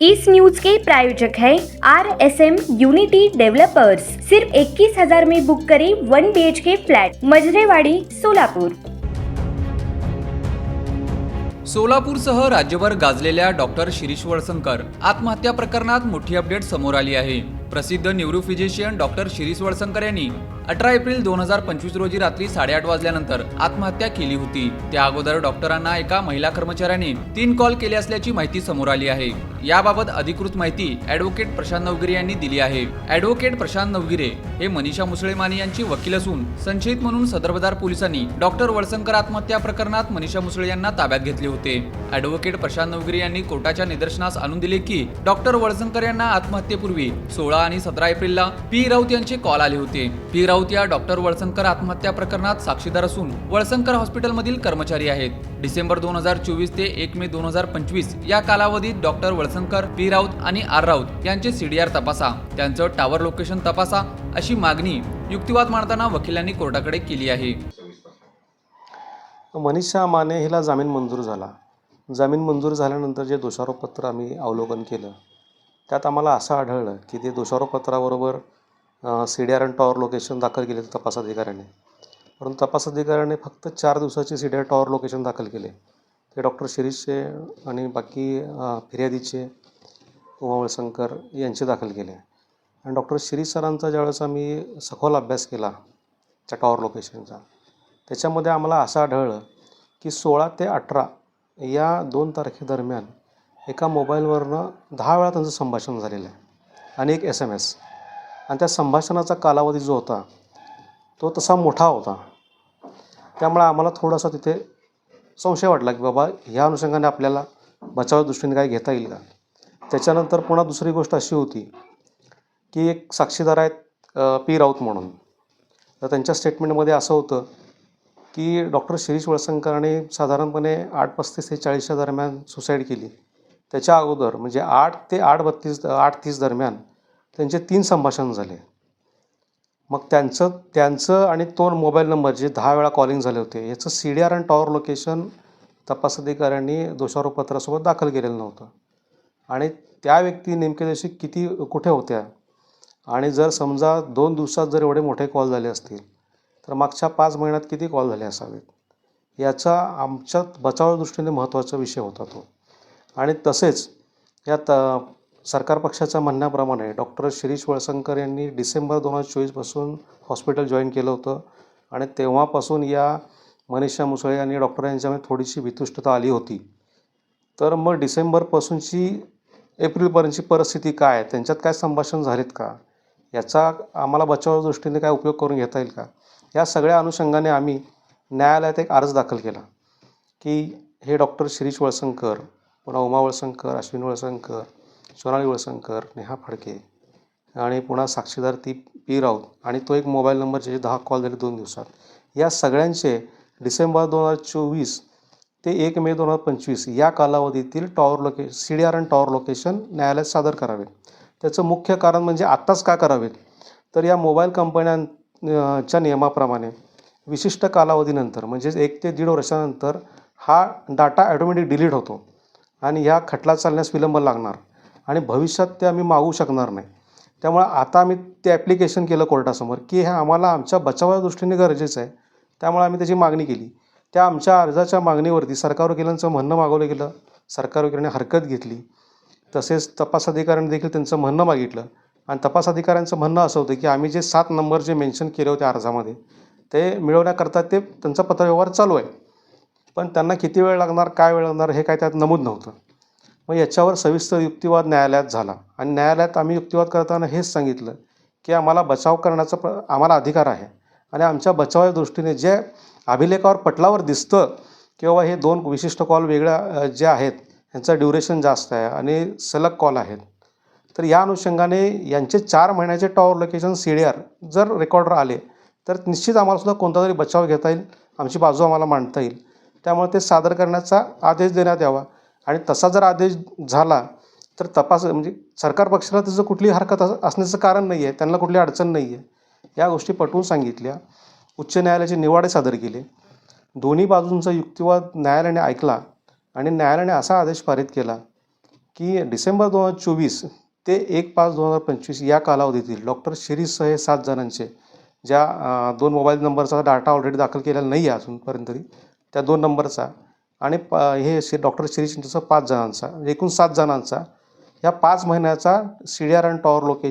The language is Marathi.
इस न्यूज के प्रायोजक है R S M unity developers सिर्फ इक्कीस हजार में बुक करें one B H K flat Majrewadi Solapur. सोलापूरसह राज्यभर गाजलेल्या डॉक्टर शिरीष वळसंकर आत्महत्या प्रकरणात मोठी अपडेट समोर आली आहे. प्रसिद्ध neuro physician doctor Shirish Valsankar यांनी अठरा एप्रिल दोन हजार पंचवीस रोजी रात्री साडेआठ वाजल्यानंतर आत्महत्या केली होती. त्या अगोदर डॉक्टरांना एका महिला कर्मचाऱ्याने तीन कॉल केले असल्याची माहिती समोर आली आहे. याबाबत अधिकृत माहिती ॲडव्होकेट प्रशांत नवगिरे यांनी दिली आहे. ॲडव्होकेट प्रशांत नवगिरे हे मनीषा मुसळेमानी यांची वकील असून संशयित म्हणून सदरबदार पोलिसांनी डॉक्टर वळसंकर आत्महत्या प्रकरणात मनीषा मुसळे यांना ताब्यात घेतले होते. ॲडव्होकेट प्रशांत नवगिरे यांनी कोर्टाच्या निदर्शनास आणून दिले की डॉक्टर वळसंकर यांना आत्महत्येपूर्वी सोळा आणि सतरा एप्रिलला पी राऊत यांचे कॉल आले होते. पी राऊत या डॉक्टर वळसंकर आत्महत्या प्रकरणात साक्षीदार असून वळसंकर हॉस्पिटलमधील कर्मचारी आहेत. डिसेंबर दोन हजार चोवीस ते एक मे दोन हजार पंचवीस या कालावधीत डॉक्टर वळसंकर पी राऊत आणि आर राऊत यांचे सीडीआर तपासा. त्यांचं टावर लोकेशन तपासा अशी मागणी युक्तिवाद मांडताना वकिलांनी कोर्टाकडे केली आहे. मनीषा माने हिला जामीन मंजूर झाला. जामीन मंजूर झाल्यानंतर जे दोषारोपपत्र आम्ही अवलोकन केलं त्यात आम्हाला असं आढळलं की ते दोषारोपपत्राबरोबर C D R and tower location दाखल केले तपास अधिकाऱ्याने. परंतु तपास अधिकाऱ्याने फक्त चार दिवसाचे C D R tower location दाखल केले. ते डॉक्टर शिरीषचे आणि बाकी फिर्यादीचे उमावळशंकर यांचे दाखल केले. आणि डॉक्टर शिरीष सरांचा ज्यावेळेस आम्ही सखोल अभ्यास केला त्या टॉवर लोकेशनचा त्याच्यामध्ये आम्हाला असं आढळलं की सोळा ते अठरा या दोन तारखेदरम्यान एका मोबाईलवरनं दहा वेळा त्यांचं संभाषण झालेलं आहे. आणि एक एस एम एस आणि त्या संभाषणाचा कालावधी जो होता तो तसा मोठा होता. त्यामुळे आम्हाला थोडासा तिथे संशय वाटला की बाबा ह्या अनुषंगाने आपल्याला बचाव दृष्टीने काय घेता येईल का? त्याच्यानंतर पुन्हा दुसरी गोष्ट अशी होती की एक साक्षीदार आहेत पी राऊत म्हणून. तर त्यांच्या स्टेटमेंटमध्ये असं होतं की डॉक्टर शिरीष वळसंकरांनी साधारणपणे आठ पस्तीस ते चाळीसच्या दरम्यान सुसाईड केली. त्याच्या अगोदर म्हणजे आठ ते आठ बत्तीस आठ तीस दरम्यान त्यांचे तीन संभाषण झाले. मग त्यांचं त्यांचं आणि तो मोबाईल नंबर जे दहा वेळा कॉलिंग झाले होते याचं सी डी आर आणि टॉवर लोकेशन तपास अधिकाऱ्यांनी दोषारोपपत्रासोबत दाखल केलेलं नव्हतं. आणि त्या व्यक्ती नेमक्या दिवशी किती कुठे होत्या? आणि जर समजा दोन दिवसात जर एवढे मोठे कॉल झाले असतील तर मागच्या पाच महिन्यात किती कॉल झाले असावेत? याचा आमच्या बचाव दृष्टीने महत्त्वाचा विषय होता तो. आणि तसेच यात त सरकार पक्षाच्या म्हणण्याप्रमाणे डॉक्टर शिरीष वळसंकर यांनी डिसेंबर दोन हजार चोवीसपासून हॉस्पिटल जॉईन केलं होतं. आणि तेव्हापासून या मनीषा मुसळे आणि डॉक्टर यांच्यामध्ये थोडीशी वितुष्टता आली होती. तर मग डिसेंबरपासूनची एप्रिलपर्यंतची परिस्थिती काय? आहे त्यांच्यात काय संभाषण झालेत का? याचा आम्हाला बचाव दृष्टीने काय उपयोग करून घेता येईल का? या सगळ्या अनुषंगाने आम्ही न्यायालयात एक अर्ज दाखल केला की हे डॉक्टर शिरीष वळसंकर पुन्हा उमा वळसंकर अश्विन वळसंकर सोनाली वळसंकर नेहा फडके आणि पुन्हा साक्षीदार ती पी राऊत आणि तो एक मोबाईल नंबर जे दहा कॉल झाले दोन दिवसात. या सगळ्यांचे डिसेंबर दोन हजार चोवीस ते एक मे दोन हजार पंचवीस या कालावधीतील टॉवर लोके C D R and tower location न्यायालयात सादर करावे. त्याचं मुख्य कारण म्हणजे आत्ताच का करावेत? तर या मोबाईल कंपन्यां च्या नियमाप्रमाणे विशिष्ट कालावधीनंतर म्हणजेच एक ते दीड वर्षानंतर हा डाटा ॲटोमॅटिक डिलीट होतो. आणि ह्या खटला चालण्यास विलंब लागणार. आणि भविष्यात ते आम्ही मागू शकणार नाही. त्यामुळे आता आम्ही ते ॲप्लिकेशन केलं कोर्टासमोर की हे आम्हाला आमच्या बचावाच्या दृष्टीने गरजेचं आहे. त्यामुळे आम्ही त्याची मागणी केली. त्या आमच्या अर्जाच्या मागणीवरती सरकार वकिलांचं म्हणणं मागवलं गेलं. सरकार वकिलांनी हरकत घेतली. तसेच तपास अधिकाऱ्यांनी देखील त्यांचं म्हणणं मागितलं. आणि तपास अधिकाऱ्यांचं म्हणणं असं होतं की आम्ही जे सात नंबर जे मेन्शन केले होते अर्जामध्ये ते मिळवण्याकरता ते त्यांचा पत्रव्यवहार चालू आहे. पण त्यांना किती वेळ लागणार काय वेळ लागणार हे काय त्यात नमूद नव्हतं. मग याच्यावर सविस्तर युक्तिवाद न्यायालयात झाला. आणि न्यायालयात आम्ही युक्तिवाद करताना हेच सांगितलं की आम्हाला बचाव करण्याचा प्र आम्हाला अधिकार आहे. आणि आमच्या बचावाच्या दृष्टीने जे अभिलेखावर पटलावर दिसतं की बाबा हे दोन विशिष्ट कॉल वेगळ्या जे आहेत यांचं ड्युरेशन जास्त आहे आणि सलग कॉल आहेत. तर या अनुषंगाने यांचे चार महिन्याचे tower location C D R जर रेकॉर्डर आले तर निश्चित आम्हाला सुद्धा कोणता तरी बचाव घेता येईल आमची बाजू आम्हाला मांडता येईल. त्यामुळे ते सादर करण्याचा आदेश देण्यात यावा. आणि तसा जर आदेश झाला तर तपास म्हणजे सरकार पक्षाला त्याचं कुठलीही हरकत असण्याचं कारण नाही आहे त्यांना कुठली अडचण नाही आहे या गोष्टी पटवून सांगितल्या. उच्च न्यायालयाचे निवाडे सादर केले. दोन्ही बाजूंचा युक्तिवाद न्यायालयाने ऐकला आणि न्यायालयाने असा आदेश पारित केला की डिसेंबर दोन हजार चोवीस ते एक पाच दोन हजार पंचवीस या कालावधीतील डॉक्टर शिरीषसह हे सात जणांचे ज्या दोन मोबाईल नंबरचा डाटा ऑलरेडी दाखल केलेला नाही आहे अजूनपर्यंत तरी त्या दोन नंबरचा आणि प हे श्री डॉक्टर श्रीचंद्रचा पाच जणांचा म्हणजे एकूण सात जणांचा. ह्या पाच महिन्याचा C D R and tower location